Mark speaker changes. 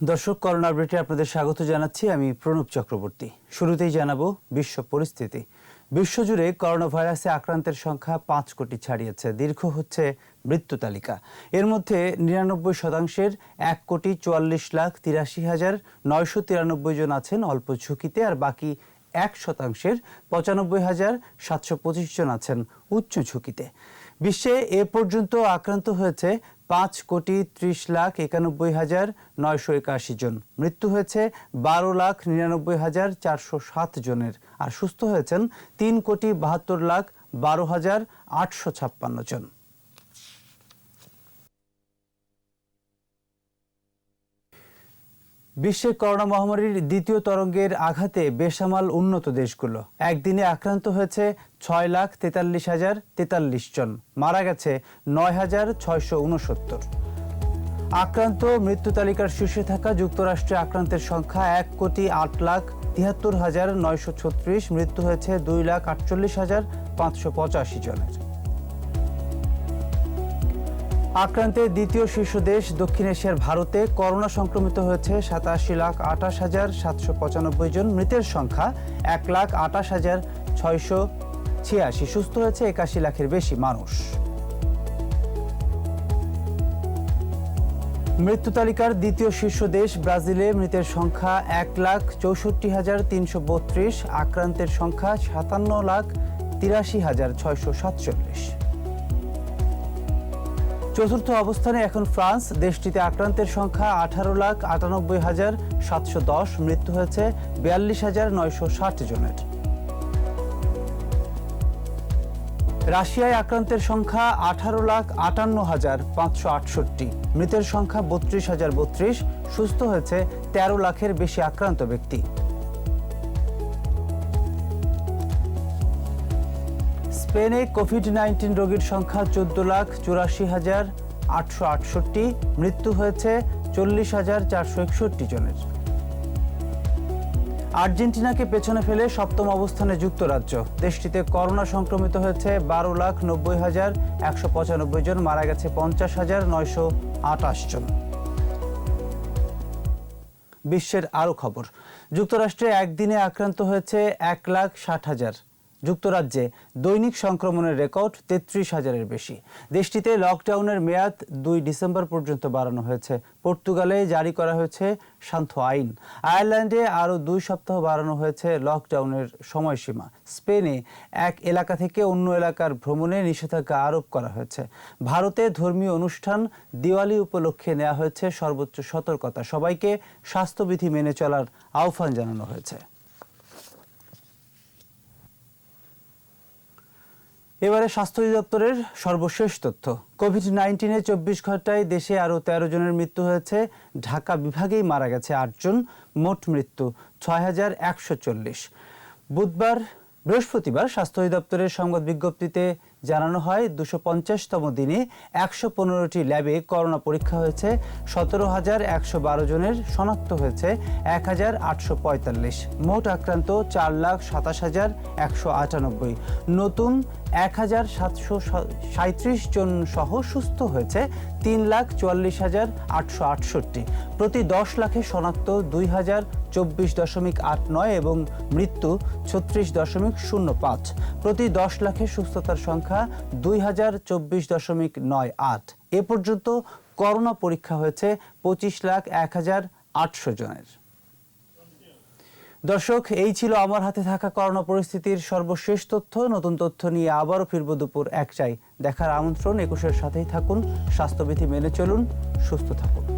Speaker 1: দর্শক, করোনা আপডেটে আপনাদের স্বাগত জানাচ্ছি আমি প্রণব চক্রবর্তী। শুরুতেই জানাব বিশ্ব পরিস্থিতি। বিশ্বজুড়ে করোনা ভাইরাসে আক্রান্তের সংখ্যা পাঁচ কোটি ছাড়িয়েছে, দীর্ঘ হচ্ছে মৃত্যু তালিকা। এর মধ্যে নিরানব্বই শতাংশের এক কোটি চুয়াল্লিশ লাখ তিরাশি হাজার নয়শো তিরানব্বই জন আছেন অল্প ঝুঁকিতে, আর বাকি এক শতাংশের পঁচানব্বই হাজার সাতশো পঁচিশ জন আছেন উচ্চ ঝুঁকিতে। বিশ্বে এ পর্যন্ত আক্রান্ত হয়েছে পাঁচ কোটি ত্রিশ লাখ একানব্বই হাজার নয়শো একাশি জন। মৃত্যু হয়েছে বারো লাখ নিরানব্বই হাজার চারশো সাত জনের। আর সুস্থ হয়েছেন তিন কোটি বাহাত্তর লাখ বারো হাজার আটশো ছাপ্পান্ন জন। বিশ্বে করোনা মহামারীর দ্বিতীয় তরঙ্গের আঘাতে বেসামাল উন্নত দেশগুলো। একদিনে আক্রান্ত হয়েছে ছয় লাখ তেতাল্লিশ হাজার তেতাল্লিশ জন। মারা গেছে নয় হাজার ছয়শো উনসত্তর আক্রান্ত মৃত্যু তালিকার শীর্ষে থাকা যুক্তরাষ্ট্রে আক্রান্তের সংখ্যা এক কোটি আট লাখ তিয়াত্তর হাজার নয়শো ছত্রিশ। মৃত্যু হয়েছে দুই লাখ আটচল্লিশ হাজার পাঁচশো পঁচাশি জনের। আক্রান্তে দ্বিতীয় শীর্ষ দেশ দক্ষিণ এশিয়ার ভারতে করোনা সংক্রমিত হয়েছে সাতাশি লাখ আঠাশ হাজার সাতশো পঁচানব্বই জন। মৃতের সংখ্যা এক লাখ আঠাশ হাজার ছয়শো ছিয়াশি। সুস্থ হয়েছে একাশি লাখের বেশি মানুষ। মৃত্যু তালিকার দ্বিতীয় শীর্ষ দেশ ব্রাজিলে মৃতের সংখ্যা এক লাখ চৌষট্টি হাজার তিনশো বত্রিশ। আক্রান্তের সংখ্যা সাতান্ন লাখ তিরাশি হাজার ছয়শো সাতচল্লিশ। চতুর্থ অবস্থানে এখন ফ্রান্স। দেশটিতে আক্রান্তের সংখ্যা আঠারো লাখ আটানব্বই হাজার সাতশো দশ, মৃত্যু হয়েছে বিয়াল্লিশ হাজার নয়শো ষাট জনের। রাশিয়ায় আক্রান্তের সংখ্যা আঠারো লাখ আটান্ন হাজার পাঁচশো আটষট্টি। মৃতের সংখ্যা বত্রিশ হাজার বত্রিশ, সুস্থ হয়েছে তেরো লাখের বেশি আক্রান্ত ব্যক্তি। স্পেনে কোভিড নাইন্টিন রোগীর সংখ্যা চোদ্দ লাখ চুরাশি হাজার আটশো আটষট্টি, মৃত্যু হয়েছে চল্লিশ হাজার চারশো একষট্টি জনের। আর্জেন্টিনাকে পেছনে ফেলে সপ্তম অবস্থানে যুক্তরাজ্য। দেশটিতে করোনা সংক্রমিত হয়েছে বারো লাখ নব্বই হাজার একশো পঁচানব্বই জন, মারা গেছে পঞ্চাশ হাজার নয়শো আটাশ জন। বিশ্বের আরও খবর, যুক্তরাষ্ট্রে একদিনে আক্রান্ত হয়েছে এক লাখ ষাট হাজার। যুক্তরাজ্যে দৈনিক সংক্রমণের রেকর্ড তেত্রিশ হাজারের বেশি। দেশটিতে লকডাউনের মেয়াদ দুই ডিসেম্বর পর্যন্ত বাড়ানো হয়েছে। পর্তুগালে জারি করা হয়েছে শান্ত আইন। আয়ারল্যান্ডে আরও দুই সপ্তাহ বাড়ানো হয়েছে লকডাউনের সময়সীমা। স্পেনে এক এলাকা থেকে অন্য এলাকার ভ্রমণে নিষেধাজ্ঞা আরোপ করা হয়েছে। ভারতে ধর্মীয় অনুষ্ঠান দিওয়ালি উপলক্ষে নেওয়া হয়েছে সর্বোচ্চ সতর্কতা। সবাইকে স্বাস্থ্যবিধি মেনে চলার আহ্বান জানানো হয়েছে। এবারে স্বাস্থ্য অধিদপ্তরের সর্বশেষ তথ্য। কোভিড নাইন্টিনে চব্বিশ ঘন্টায় দেশে আরও তেরো জনের মৃত্যু হয়েছে। ঢাকা বিভাগেই মারা গেছে আটজন মোট মৃত্যু ছয় হাজার একশো চল্লিশ। বুধবার, বৃহস্পতিবার স্বাস্থ্য অধিদপ্তরের সংবাদ বিজ্ঞপ্তিতে জানানো হয় দুশো পঞ্চাশতম দিনে একশো পনেরোটি ল্যাবে করোনা পরীক্ষা হয়েছে, সতেরো হাজার একশো বারো জনের শনাক্ত হয়েছে, এক হাজার আটশো পঁয়তাল্লিশ। মোট আক্রান্ত চার লাখ সাতাশ হাজার একশো আটানব্বই। নতুন এক হাজার সাতশো সাঁত্রিশ জন সহ সুস্থ হয়েছে, তিন লাখ চুয়াল্লিশ হাজার আটশো আটষট্টি। প্রতি দশ লাখে শনাক্ত দুই হাজার চব্বিশ দশমিক আট নয় এবং মৃত্যু ছত্রিশ দশমিক শূন্য পাঁচ। প্রতি দশ লাখে সুস্থতার সংখ্যা দুই এ পর্যন্ত করোনা পরীক্ষা হয়েছে পঁচিশ লাখ এক হাজার আটশো জনের। দর্শক, এই ছিল আমার হাতে থাকা করোনা পরিস্থিতির সর্বশেষ তথ্য। নতুন তথ্য নিয়ে আবারও ফিরব দুপুর একটাই দেখার আমন্ত্রণ, একুশের সাথেই থাকুন। স্বাস্থ্যবিধি মেনে চলুন, সুস্থ থাকুন।